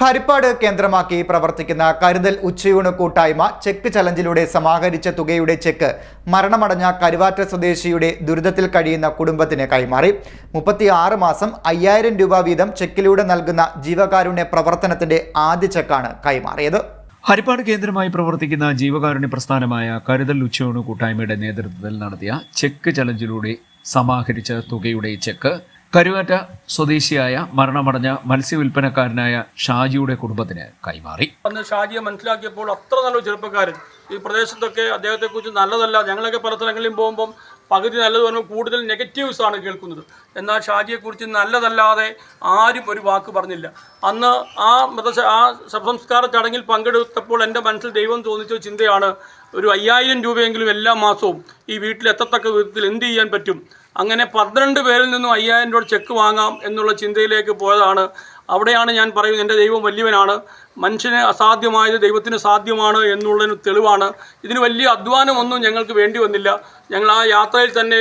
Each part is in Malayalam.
ഹരിപ്പാട് കേന്ദ്രമാക്കി പ്രവർത്തിക്കുന്ന കരുതൽ ഉച്ചയൂണ് കൂട്ടായ്മ ചെക്ക് ചലഞ്ചിലൂടെ സമാഹരിച്ച തുകയുടെ ചെക്ക് മരണമടഞ്ഞ കരുവാറ്റ സ്വദേശിയുടെ ദുരിതത്തിൽ കഴിയുന്ന കുടുംബത്തിന് കൈമാറി. മുപ്പത്തി മാസം അയ്യായിരം രൂപ വീതം ചെക്കിലൂടെ നൽകുന്ന ജീവകാരുണ്യ പ്രവർത്തനത്തിന്റെ ആദ്യ ചെക്കാണ് കൈമാറിയത്. ഹരിപ്പാട് കേന്ദ്രമായി പ്രവർത്തിക്കുന്ന ജീവകാരുണ്യ പ്രസ്ഥാനമായ കരുതൽ ഉച്ചയൂണ് കൂട്ടായ്മയുടെ നേതൃത്വത്തിൽ നടത്തിയ ചെക്ക് ചലഞ്ചിലൂടെ സമാഹരിച്ച തുകയുടെ ചെക്ക് കരുവാറ്റ സ്വദേശിയായ മരണമടഞ്ഞ മത്സ്യവില്പനക്കാരനായ ഷാജിയുടെ കുടുംബത്തിന് കൈമാറി. അന്ന് ഷാജിയെ മനസ്സിലാക്കിയപ്പോൾ അത്ര നല്ലൊരു ചെറുപ്പക്കാരൻ. ഈ പ്രദേശത്തൊക്കെ അദ്ദേഹത്തെ കുറിച്ച് നല്ലതല്ല. ഞങ്ങളൊക്കെ പല സ്ഥലങ്ങളിലും പോകുമ്പം പകുതി നല്ലത് പറഞ്ഞു കൂടുതൽ നെഗറ്റീവ്സ് ആണ് കേൾക്കുന്നത്. എന്നാൽ ഷാജിയെക്കുറിച്ച് നല്ലതല്ലാതെ ആരും ഒരു വാക്ക് പറഞ്ഞില്ല. അന്ന് ആ മൃത ആ ശവസംസ്കാര ചടങ്ങിൽ പങ്കെടുത്തപ്പോൾ എന്റെ മനസ്സിൽ ദൈവം തോന്നിച്ച ചിന്തയാണ് ഒരു അയ്യായിരം രൂപയെങ്കിലും എല്ലാ മാസവും ഈ വീട്ടിൽ എത്തത്തക്ക വിധത്തിൽ എന്ത് ചെയ്യാൻ പറ്റും? അങ്ങനെ പന്ത്രണ്ട് പേരിൽ നിന്നും അയ്യായിരം രൂപ ചെക്ക് വാങ്ങാം എന്നുള്ള ചിന്തയിലേക്ക് പോയതാണ്. അവിടെയാണ് ഞാൻ പറയുന്നത് എന്റെ ദൈവം വലിയവനാണ്. മനുഷ്യന് അസാധ്യമായത് ദൈവത്തിന് സാധ്യമാണ് എന്നുള്ളതിന് തെളിവാണ്. ഇതിന് വലിയ അധ്വാനമൊന്നും ഞങ്ങൾക്ക് വേണ്ടി വന്നില്ല. ഞങ്ങൾ ആ യാത്രയിൽ തന്നെ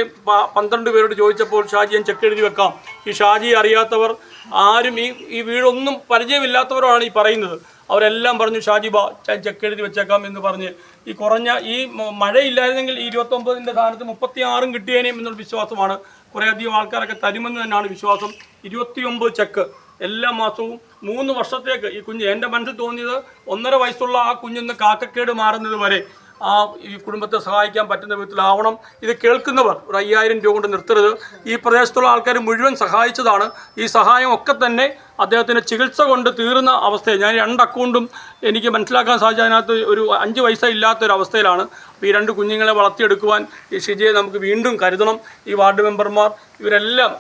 പന്ത്രണ്ട് പേരോട് ചോദിച്ചപ്പോൾ ഷാജി ഞാൻ ചെക്ക് എഴുതി വെക്കാം. ഈ ഷാജി അറിയാത്തവർ ആരും ഈ ഈ വീടൊന്നും പരിചയമില്ലാത്തവരാണ് ഈ പറയുന്നത്. അവരെല്ലാം പറഞ്ഞു ഷാജിബ ചെക്ക് എഴുതി വെച്ചേക്കാം എന്ന് പറഞ്ഞ്. ഈ കുറഞ്ഞ ഈ മഴയില്ലായിരുന്നെങ്കിൽ ഈ ഇരുപത്തൊമ്പതിന്റെ സ്ഥാനത്ത് മുപ്പത്തി ആറും കിട്ടിയേനേയും എന്നുള്ള വിശ്വാസമാണ് കുറേയധികം ആൾക്കാരൊക്കെ തരുമെന്ന് തന്നെയാണ് വിശ്വാസം. ഇരുപത്തിയൊമ്പത് ചെക്ക്. എല്ലാ മാസവും മൂന്ന് വർഷത്തേക്ക് ഈ കുഞ്ഞ് എന്റെ മനസ്സിൽ തോന്നിയത് ഒന്നര വയസ്സുള്ള ആ കുഞ്ഞിന്ന് കാക്കക്കേട് മാറുന്നത് വരെ. ആ ഈ കുടുംബത്തെ സഹായിക്കാൻ പറ്റുന്ന വിധത്തിലാവണം. ഇത് കേൾക്കുന്നവർ ഒരു അയ്യായിരം രൂപ കൊണ്ട് നിർത്തരുത്. ഈ പ്രദേശത്തുള്ള ആൾക്കാർ മുഴുവൻ സഹായിച്ചതാണ്. ഈ സഹായം ഒക്കെ തന്നെ അദ്ദേഹത്തിന്റെ ചികിത്സ കൊണ്ട് തീർന്ന അവസ്ഥയെ ഞാൻ രണ്ട് അക്കൗണ്ടും എനിക്ക് മനസ്സിലാക്കാൻ സാധിച്ച അതിനകത്ത് ഒരു അഞ്ച് പൈസ ഇല്ലാത്തൊരവസ്ഥയിലാണ്. അപ്പോൾ ഈ രണ്ട് കുഞ്ഞുങ്ങളെ വളർത്തിയെടുക്കുവാൻ ഈ ഷിജിയെ നമുക്ക് വീണ്ടും കരുതണം. ഈ വാർഡ് മെമ്പർമാർ ഇവരെല്ലാം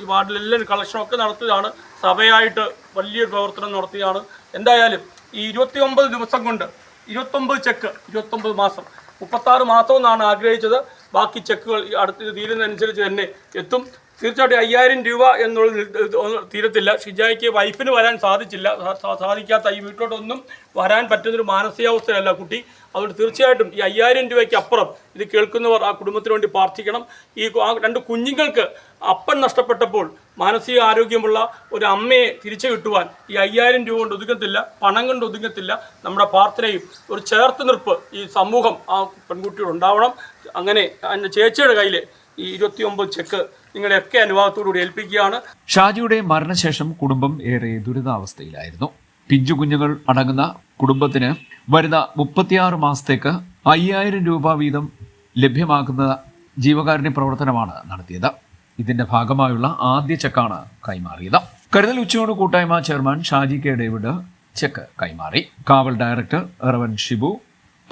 ഈ വാർഡിലെല്ലാം കളക്ഷനൊക്കെ നടത്തിയതാണ്. സഭയായിട്ട് വലിയൊരു പ്രവർത്തനം നടത്തിയതാണ് എന്തായാലും ഈ ഇരുപത്തി ദിവസം കൊണ്ട് ഇരുപത്തൊമ്പത് ചെക്ക് ഇരുപത്തൊമ്പത് മാസം. മുപ്പത്താറ് മാസമെന്നാണ് ആഗ്രഹിച്ചത്. ബാക്കി ചെക്കുകൾ അടുത്ത തീരുന്നതനുസരിച്ച് തന്നെ എത്തും. തീർച്ചയായിട്ടും അയ്യായിരം രൂപ എന്നുള്ളത് തീരത്തില്ല. ഷിജായ്ക്ക് വൈഫിന് വരാൻ സാധിച്ചില്ല. സാധിക്കാത്ത ഈ വീട്ടിലോട്ടൊന്നും വരാൻ പറ്റുന്നൊരു മാനസികാവസ്ഥയല്ല കുട്ടി. അതുകൊണ്ട് തീർച്ചയായിട്ടും ഈ അയ്യായിരം രൂപയ്ക്ക് അപ്പുറം ഇത് കേൾക്കുന്നവർ ആ കുടുംബത്തിന് വേണ്ടി പ്രാർത്ഥിക്കണം. ഈ ആ രണ്ട് കുഞ്ഞുങ്ങൾക്ക് അപ്പൻ നഷ്ടപ്പെട്ടപ്പോൾ മാനസിക ആരോഗ്യമുള്ള ഒരു അമ്മയെ തിരിച്ചു കിട്ടുവാൻ ഈ അയ്യായിരം രൂപ കൊണ്ട് ഒതുങ്ങത്തില്ല പണം കൊണ്ട് ഒതുങ്ങത്തില്ല. നമ്മുടെ പ്രാർത്ഥനയും ഒരു ചേർത്ത് നിർപ്പ് ഈ സമൂഹം ആ പെൺകുട്ടിയോട് ഉണ്ടാവണം. അങ്ങനെ ചേച്ചിയുടെ കയ്യിൽ ഈ ഇരുപത്തിയൊമ്പത് ചെക്ക് നിങ്ങളുടെയൊക്കെ അനുവാദത്തോടുകൂടി ഏൽപ്പിക്കുകയാണ്. ഷാജിയുടെ മരണശേഷം കുടുംബം ഏറെ ദുരിതാവസ്ഥയിലായിരുന്നു. പിഞ്ചു കുഞ്ഞുങ്ങൾ അടങ്ങുന്ന കുടുംബത്തിന് വരുന്ന മുപ്പത്തിയാറ് മാസത്തേക്ക് അയ്യായിരം രൂപ വീതം ലഭ്യമാക്കുന്ന ജീവകാരുണ്യ പ്രവർത്തനമാണ് നടത്തിയത്. ഇതിന്റെ ഭാഗമായുള്ള ആദ്യ ചെക്കാണ് കൈമാറിയത്. കരുതൽ ഉച്ചയോട് കൂട്ടായ്മ chairman Shaji K David cheque കൈമാറി. കാവൽ ഡയറക്ടർ റവൻ ഷിബു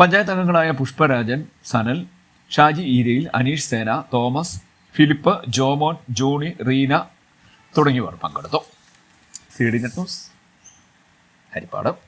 പഞ്ചായത്ത് അംഗങ്ങളായ Pushparajan Sanal Shaji Eerayil Aneesh Sena Thomas Philip Jomon Johnny Reena തുടങ്ങിയവർ പങ്കെടുത്തു. ഹരിപ്പാട്.